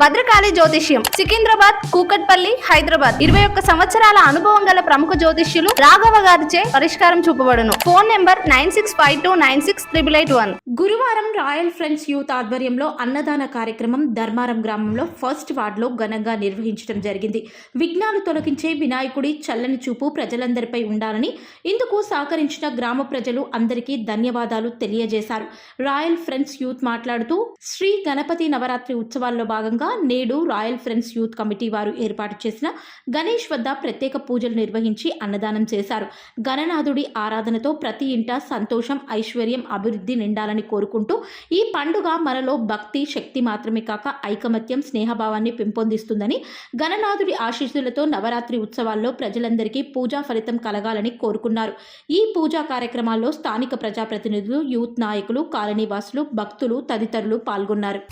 భద్రకాళి జ్యోతిష్యం సికింద్రాబాద్ కూకట్పల్లి హైదరాబాద్. ఇరవై ఒక్క సంవత్సరాల అనుభవం గల ప్రముఖ జ్యోతిష్యులు రాఘవ గారిచే పరిష్కారం చూపబడును. Phone number nine six five two nine six triple eight one. గురువారం రాయల్ ఫ్రెండ్స్ యూత్ ఆధ్వర్యంలో అన్నదాన కార్యక్రమం ధర్మారం గ్రామంలో ఫస్ట్ వార్డులో ఘనంగా నిర్వహించడం జరిగింది. విఘ్నాలు తొలగించే వినాయకుడి చల్లని చూపు ప్రజలందరిపై ఉండాలని ఇందుకు సహకరించిన గ్రామ ప్రజలు అందరికీ ధన్యవాదాలు తెలియజేశారు. రాయల్ ఫ్రెండ్స్ యూత్ మాట్లాడుతూ శ్రీ గణపతి నవరాత్రి ఉత్సవాల్లో భాగంగా నేడు రాయల్ ఫ్రెండ్స్ యూత్ కమిటీ వారు ఏర్పాటు చేసిన గణేష్ వద్ద ప్రత్యేక పూజలు నిర్వహించి అన్నదానం చేశారు. గణనాథుడి ఆరాధనతో ప్రతి ఇంట సంతోషం ఐశ్వర్యం అభివృద్ధి నిండాలని కోరుకుంటూ ఈ పండుగ మనలో భక్తి శక్తి మాత్రమే కాక ఐకమత్యం స్నేహభావాన్ని పెంపొందిస్తుందని గణనాథుడి ఆశీస్సులతో నవరాత్రి ఉత్సవాల్లో ప్రజలందరికీ పూజా ఫలితం కలగాలని కోరుకున్నారు. ఈ పూజా కార్యక్రమాల్లో స్థానిక ప్రజాప్రతినిధులు యూత్ నాయకులు కాలనీవాసులు భక్తులు తదితరులు పాల్గొన్నారు.